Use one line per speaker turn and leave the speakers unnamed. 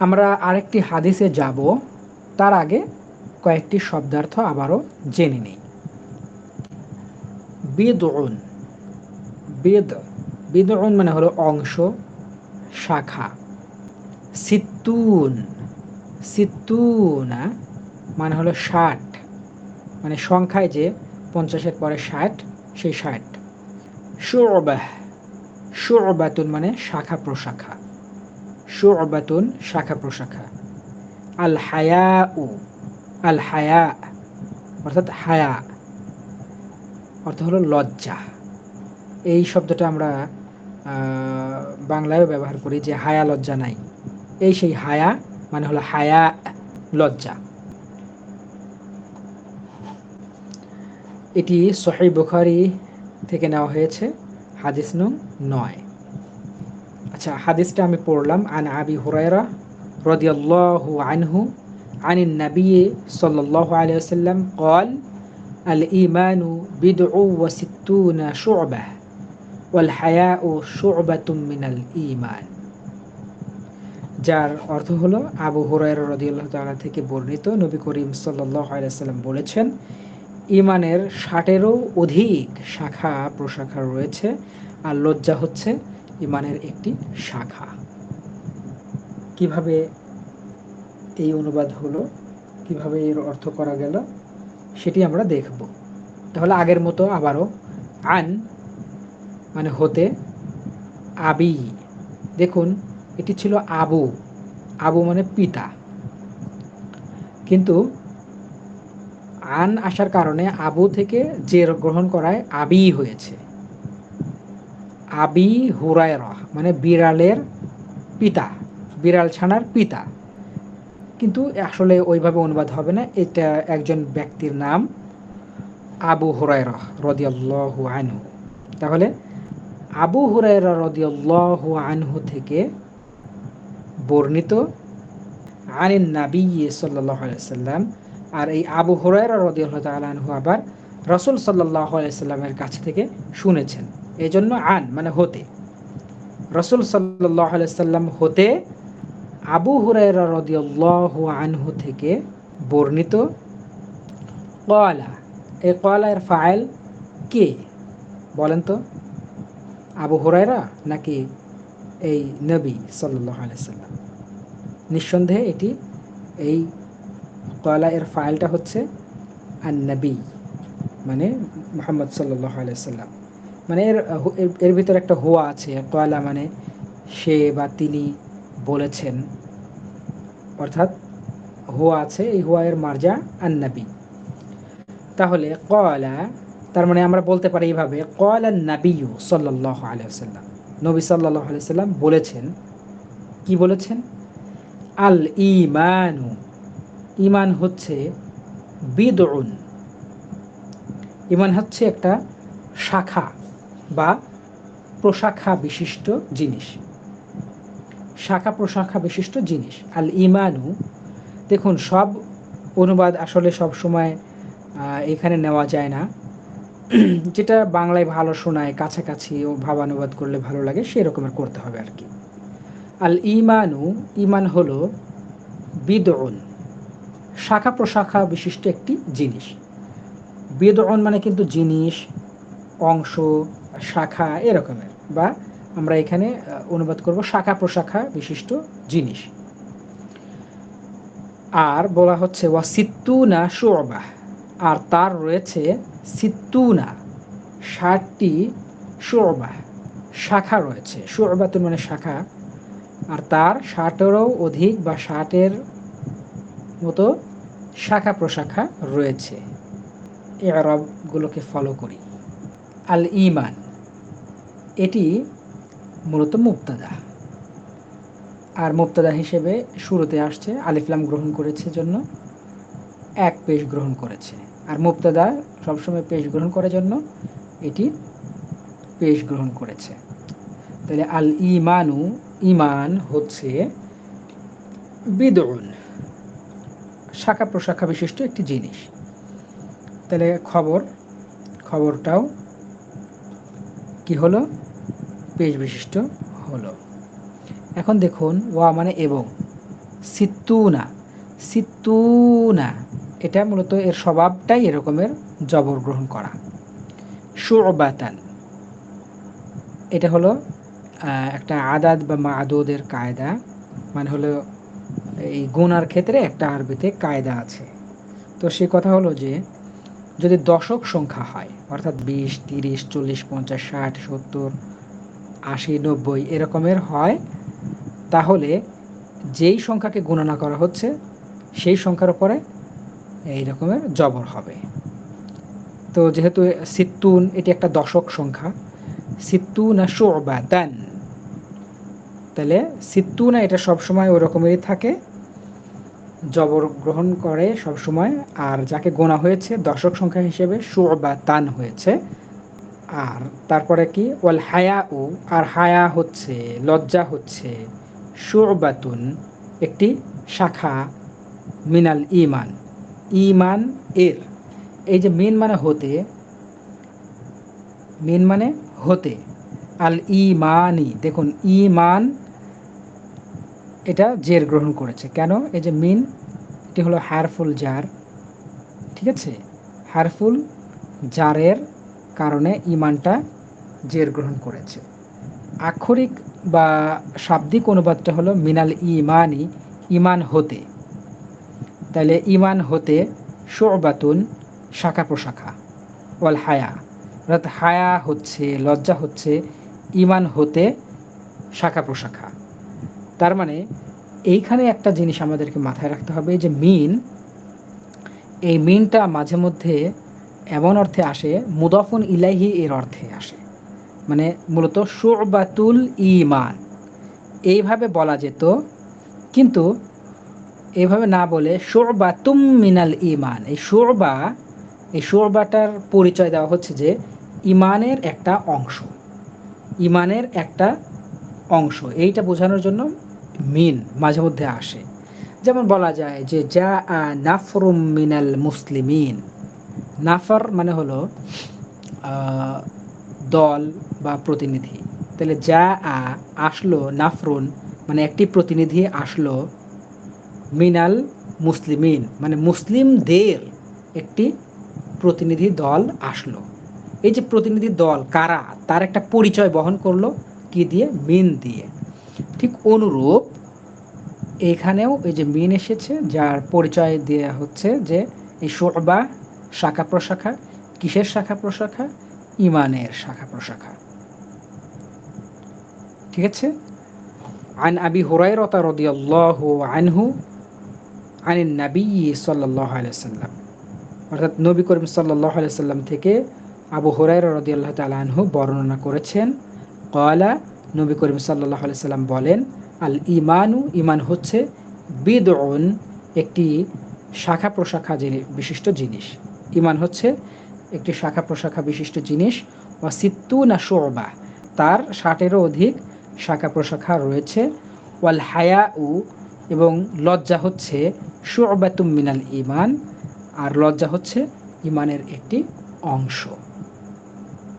আমরা আরেকটি হাদিসে যাব। তার আগে কয়েকটি শব্দার্থ আবারও জেনে নিই। বেদউন। বেদ, বেদউন মানে হলো অংশ, শাখা। সিত্তুন। সিত্তুনা মানে হলো ষাট। মানে সংখ্যায় যে পঞ্চাশের পরে ষাট, সেই ষাট। শুবাহ। শুবাতুন মানে শাখা প্রশাখা শুবাতুন, শাখা প্রশাখা। আল হায়া উ আল হায়া অর্থাৎ হায়া। অর্থ হলো লজ্জা। এই শব্দটা আমরা বাংলায়ও ব্যবহার করি যে হায়া লজ্জা নাই। এই সেই হায়া মানে হলো হায়া, লজ্জা। এটি সহি বুখারি থেকে নেওয়া হয়েছে, হাদিস নং নয়। আচ্ছা হাদিসটা আমি পড়লাম আন আবি হুরায়রা রদিয়াল্লাহু আনহু عن النبي صلى الله عليه وسلم قال الإيمان بدع وستون شعبة والحياء شعبة من الإيمان যার অর্থ হলো আবু হুরায়রা রদিয়াল্লাহ তাআলা থেকে বর্ণিত নবী করিম সাল্লাল্লাহু আলাইহি সাল্লাম বলেছেন ইমানের ষাটেরও অধিক শাখা প্রশাখা রয়েছে আর লজ্জা হচ্ছে ইমানের একটি শাখা। কীভাবে এই অনুবাদ হলো, কীভাবে এর অর্থ করা গেল, সেটি আমরা দেখব। তাহলে আগের মতো আবারও আন মানে হতে, আবি। দেখুন, এটি ছিল আবু। আবু মানে পিতা। কিন্তু আন আসার কারণে আবু থেকে যে গ্রহণ করায় আবি হয়েছে। আবি হুরায়রা মানে বিড়ালের পিতা, বিড়াল ছানার পিতা। কিন্তু আসলে ওইভাবে অনুবাদ হবে না, এটা একজন ব্যক্তির নাম আবু হুরায়রা রদিয়াল্লাহু আনহু। তাহলে আবু হুরায়রা রদিয়াল্লাহু আনহু থেকে বর্ণিত আনিন নাবি সাল্লাহ সাল্লাম, আর এই আবু হরাইরা রদিয়াল্লাহ আনহু আবার রসুল সাল্লাহ আলাইসাল্লামের কাছ থেকে শুনেছেন। এই জন্য আন মানে হতে। রসুল সাল্লাহ আলাইসাল্লাম হতে আবু হুরাইরা রদিয়াল্লাহ আনহু থেকে বর্ণিত। কলা এই কলার ফাইল কে? বলেন তো। আবু হুরাইরা নাকি এই নবী সাল্লাহ আলাইসাল্লাম নিঃসন্দেহে এটি এই কয়লা এর ফাইলটা হচ্ছে আন্নবী মানে মোহাম্মদ সাল্লাহ আলাইসাল্লাম মানে এর এর ভিতরে একটা হোয়া আছে কয়লা মানে সে বা তিনি বলেছেন। অর্থাৎ হোয়া আছে, এই হোয়া এর মার্জা আন্নবী। তাহলে কয়লা তার মানে আমরা বলতে পারি এইভাবে কয়লা নাবিউ সাল্লাহ আলাইসাল্লাম নবী সাল্লাহ আলাইসাল্লাম বলেছেন, কি বলেছেন? আল ইমানু ইমান হচ্ছে বিদউন। ইমান হচ্ছে একটা শাখা। বা প্রশাখা বিশিষ্ট জিনিস। শাখা প্রশাখা বিশিষ্ট জিনিস। আল ইমানু, দেখুন, সব অনুবাদ আসলে সব সময় এখানে নেওয়া যায় না। যেটা বাংলায় ভালো শোনায়, কাছাকাছি ও ভাবানুবাদ করলে ভালো লাগে, সেরকমের করতে হবে আর কি। আল ইমানু, ইমান হলো বিদউন। শাখা প্রশাখা বিশিষ্ট একটি জিনিস। বেদন মানে কিন্তু জিনিস, অংশ শাখা এরকমের, বা আমরা এখানে অনুবাদ করব শাখা প্রশাখা বিশিষ্ট জিনিস। আর বলা হচ্ছে, ওয়া সিত্তুনা শোবাহ, আর তার রয়েছে সিত্তুনা, ষাটটি শোবাহ, শাখা রয়েছে। শোবাতুন মানে শাখা, আর তার ষাটেরও অধিক বা ষাটের মতো শাখা প্রশাখা রয়েছে। এ আরবগুলোকে ফলো করি। আল ইমান। এটি মূলত মুক্তাদা আর মুক্তাদা হিসেবে শুরুতে আসছে আলিফলাম গ্রহণ করেছে জন্য, এক পেশ গ্রহণ করেছে। আর মুক্তাদা সবসময় পেশ গ্রহণ করার জন্য, এটি পেশ গ্রহণ করেছে। তাহলে আল ইমানু, ইমান হচ্ছে বিদউন, শাখা প্রশাখা বিশিষ্ট একটি জিনিস। তাহলে খবর, খবরটাও কি হলো? পেজ বিশিষ্ট হলো। এখন দেখুন, ওয়া মানে এবং। সিত্তুনা। সিত্তুনা। এটা মূলত এর স্বভাবটাই এরকমের জবর গ্রহণ করা। শুবাতান। এটা হলো একটা আদাদ বা মাদুদের কায়দা। মানে হলো, এই গুনার ক্ষেত্রে একটা আরবিতে কায়দা আছে। তো সে কথা হলো যে যদি দশক সংখ্যা হয়, অর্থাৎ বিশ, তিরিশ, চল্লিশ, পঞ্চাশ, ষাট, সত্তর, আশি, নব্বই এরকমের হয়, তাহলে যেই সংখ্যাকে গণনা করা হচ্ছে, সেই সংখ্যার উপরে এই রকমের জবর হবে। তো যেহেতু সিত্তুন, এটি একটা দশক সংখ্যা, সিত্তুনা দান তাহলে সিত্তুনা এটা সবসময় ওই রকমেরই থাকে জবর গ্রহণ করে সবসময়, আর যাকে গোনা হয়েছে, দর্শক সংখ্যা হিসেবে বা তান হয়েছে। আর তারপরে কি? ওয়াল হায়া ও আর হায়া হচ্ছে, লজ্জা হচ্ছে। শুবাতুন, একটি শাখা মিনাল ইমান ইমান এর। এই যে মিন মানে হতে, মিন মানে হতে। আল ইমানি দেখুন ইমান এটা জের গ্রহণ করেছে। কেন? এই যে মিন, এটি হলো হারফুল জার। ঠিক আছে? হারফুল জারের কারণে ইমানটা জের গ্রহণ করেছে। আক্ষরিক বা শাব্দিক অনুবাদটা হলো মিনাল ইমানি ইমান হতে। তাহলে ইমান হতে শোবাতুন, শাখা প্রশাখা, ওয়াল হায়া। অর্থাৎ হায়া হচ্ছে, লজ্জা হচ্ছে ইমান হতে শাখা প্রশাখা। তার মানে এইখানে একটা জিনিস আমাদেরকে মাথায় রাখতে হবে যে মিন, এই মিনটা মাঝে মধ্যে এমন অর্থে আসে, মুদফুন ইলাইহি এর অর্থে আসে। মানে মূলত শোরবাতুল ইমান এইভাবে বলা যেত, কিন্তু এভাবে না বলে শোরবা তুম মিনাল ইমান এই শোরবা এই শোরবাটার পরিচয় দেওয়া হচ্ছে যে ইমানের একটা অংশ। ইমানের একটা অংশ। এইটা বোঝানোর জন্য মিন মাঝে মধ্যে আসে। যেমন বলা যায় যে যা নাফরুম মিনাল মুসলিমিন। নাফর মানে হলো দল বা প্রতিনিধি। তাহলে যা আ আসলো, নাফরুন মানে একটি প্রতিনিধি আসলো মিনাল মুসলিমিন। মানে মুসলিমদের একটি প্রতিনিধি দল আসলো। এই যে প্রতিনিধি দল কারা, তার একটা পরিচয় বহন করল, কি দিয়ে? মিন দিয়ে। ঠিক অনুরূপ এখানেও এই যে মিন এসেছে যার পরিচয় দেওয়া হচ্ছে যে এই শোরবা শাখা প্রশাখা কিসের শাখা প্রশাখা ইমানের শাখা প্রশাখা ঠিক আছে عن أبي هريرة رضي الله عنه عن النبي صلى الله عليه وسلم অর্থাৎ নবী করিম সাল্লাহ সাল্লাম থেকে আবু হুরাই রদি আল্লাহ তালাহু বর্ণনা করেছেন কয়লা নবী করিম সাল্লাহ সাল্লাম বলেন আল ইমানু ইমান হচ্ছে বিদউন, একটি শাখা প্রশাখা বিশিষ্ট জিনিস। ইমান হচ্ছে একটি শাখা প্রশাখা বিশিষ্ট জিনিস। বা সিত্তু না শোবা, তার ষাটেরও অধিক শাখা প্রশাখা রয়েছে। ওয়াল হায়া উ এবং লজ্জা হচ্ছে শোবাতুম মিনাল ইমান আর লজ্জা হচ্ছে ইমানের একটি অংশ।